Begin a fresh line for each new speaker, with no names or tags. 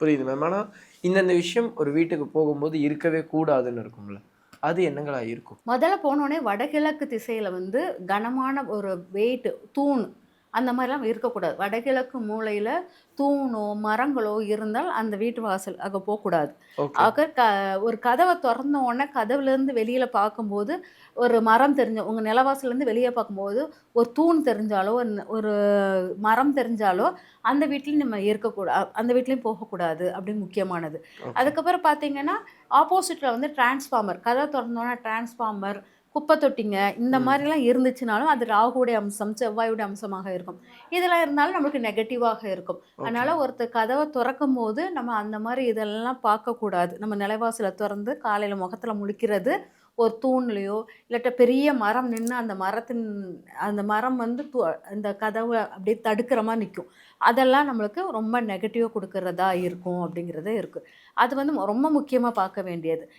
புரியுது மேம் ஆனால் இந்தந்த விஷயம் ஒரு வீட்டுக்கு போகும்போது இருக்கவே கூடாதுன்னு இருக்கும்ல. அது என்னங்களா இருக்கும்?
முதல்ல போனோடனே வடகிழக்கு திசையில் வந்து கனமான ஒரு வெயிட் தூண் அந்த மாதிரிலாம் இருக்கக்கூடாது. வடகிழக்கு மூலையில் தூணோ மரங்களோ இருந்தால் அந்த வீட்டு வாசல் அங்கே போகக்கூடாது. ஆக க ஒரு கதவை திறந்த உடனே கதவுலேருந்து வெளியில் பார்க்கும்போது ஒரு மரம் தெரிஞ்ச உங்கள் நிலவாசலேருந்து வெளியே பார்க்கும்போது ஒரு தூண் தெரிஞ்சாலோ ஒரு மரம் தெரிஞ்சாலோ அந்த வீட்லேயும் நம்ம இருக்கக்கூடாது அந்த வீட்லேயும் போகக்கூடாது அப்படின்னு முக்கியமானது. அதுக்கப்புறம் பார்த்தீங்கன்னா ஆப்போசிட்டில் வந்து டிரான்ஸ்ஃபார்மர். கதை திறந்தோன்னா டிரான்ஸ்ஃபார்மர் குப்பை தொட்டிங்க இந்த. மாதிரிலாம் இருந்துச்சுனாலும் அது ராகுடைய அம்சம் செவ்வாயுடைய அம்சமாக இருக்கும். இதெல்லாம் இருந்தாலும் நம்மளுக்கு நெகட்டிவாக இருக்கும். அதனால ஒருத்தர் கதவை திறக்கும் போது நம்ம அந்த மாதிரி இதெல்லாம் பார்க்கக்கூடாது. நம்ம நிலைவாசலை திறந்து காலையில் முகத்தில் முழிக்கிறது ஒரு தூண்லையோ இல்லாட்ட பெரிய மரம் நின்று அந்த மரத்தின் அந்த மரம் வந்து து- அந்த கதவை அப்படியே தடுக்கிற மாதிரி நிற்கும் அதெல்லாம் நம்மளுக்கு ரொம்ப நெகட்டிவாக கொடுக்கறதா இருக்கும் அப்படிங்கிறது இருக்குது அது வந்து ரொம்ப முக்கியமாக பார்க்க வேண்டியது.